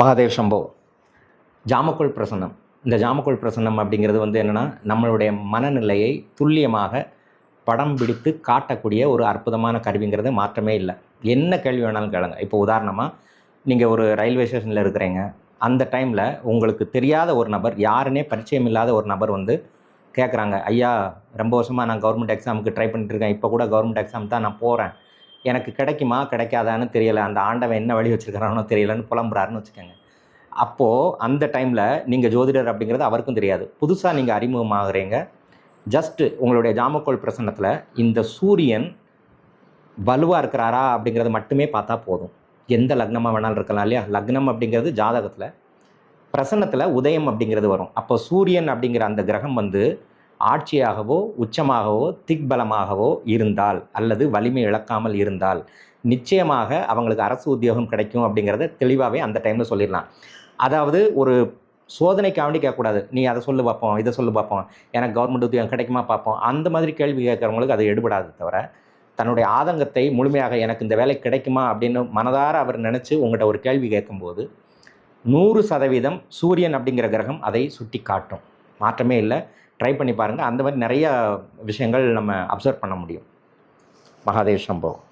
மகாதேவ் சம்போ ஜாமக்குள் பிரசன்னம். இந்த ஜாமக்குள் பிரசன்னம் அப்படிங்கிறது வந்து என்னென்னா நம்மளுடைய மனநிலையை துல்லியமாக படம் பிடித்து காட்டக்கூடிய ஒரு அற்புதமான கருவிங்கிறது மாற்றமே இல்லை. என்ன கேள்வி வேணாலும் கேளுங்க. இப்போ உதாரணமாக நீங்கள் ஒரு ரயில்வே ஸ்டேஷனில் இருக்கிறீங்க. அந்த டைமில் உங்களுக்கு தெரியாத ஒரு நபர் யாருன்னே பரிச்சயம் இல்லாத ஒரு நபர் வந்து கேட்குறாங்க ஐயா ரொம்ப வருஷமாக நான் கவர்மெண்ட் எக்ஸாமுக்கு ட்ரை பண்ணிட்டு இருக்கேன். இப்போ கூட கவர்மெண்ட் எக்ஸாம் தான் நான் போகிறேன் எனக்கு கிடைக்குமா கிடைக்காதான்னு தெரியலை. அந்த ஆண்டவன் என்ன வழி வச்சுருக்கிறானோ தெரியலன்னு புலம்புறாருன்னு வச்சுக்கோங்க. அப்போது அந்த டைமில் நீங்கள் ஜோதிடர் அப்படிங்கிறது அவருக்கும் தெரியாது. புதுசாக நீங்கள் அறிமுகமாகறீங்க. ஜஸ்ட்டு உங்களுடைய ஜாமக்கோள் பிரசன்னத்தில் இந்த சூரியன் வலுவாக இருக்கிறாரா அப்படிங்கிறது மட்டுமே பார்த்தா போதும். எந்த லக்னமாக வேணாலும் இருக்கலாம் இல்லையா? லக்னம் அப்படிங்கிறது ஜாதகத்தில் பிரசன்னத்தில் உதயம் அப்படிங்கிறது வரும். அப்போ சூரியன் அப்படிங்கிற அந்த கிரகம் வந்து ஆட்சியாகவோ உச்சமாகவோ திக்பலமாகவோ இருந்தால் அல்லது வலிமை இழக்காமல் இருந்தால் நிச்சயமாக அவங்களுக்கு அரசு உத்தியோகம் கிடைக்கும் அப்படிங்கிறத தெளிவாகவே அந்த டைமில் சொல்லிடலாம். அதாவது ஒரு சோதனைக்காண்டி கேட்கக்கூடாது. நீ அதை சொல்லு பார்ப்போம் இதை சொல்லு பார்ப்போம் எனக்கு கவர்மெண்ட் உத்தியோகம் கிடைக்குமா பார்ப்போம் அந்த மாதிரி கேள்வி கேட்குறவங்களுக்கு அது எடுபடாது தவிர தன்னுடைய ஆதங்கத்தை முழுமையாக எனக்கு இந்த வேலை கிடைக்குமா அப்படின்னு மனதார அவர் நினச்சி உங்கள்கிட்ட ஒரு கேள்வி கேட்கும்போது நூறு சதவீதம் சூரியன் அப்படிங்கிற கிரகம் அதை சுட்டி காட்டும் மாற்றமே இல்லை. ட்ரை பண்ணி பாருங்கள் அந்த மாதிரி நிறைய விஷயங்கள் நம்ம அப்சர்வ் பண்ண முடியும். மகாதேவ் சம்பவம்.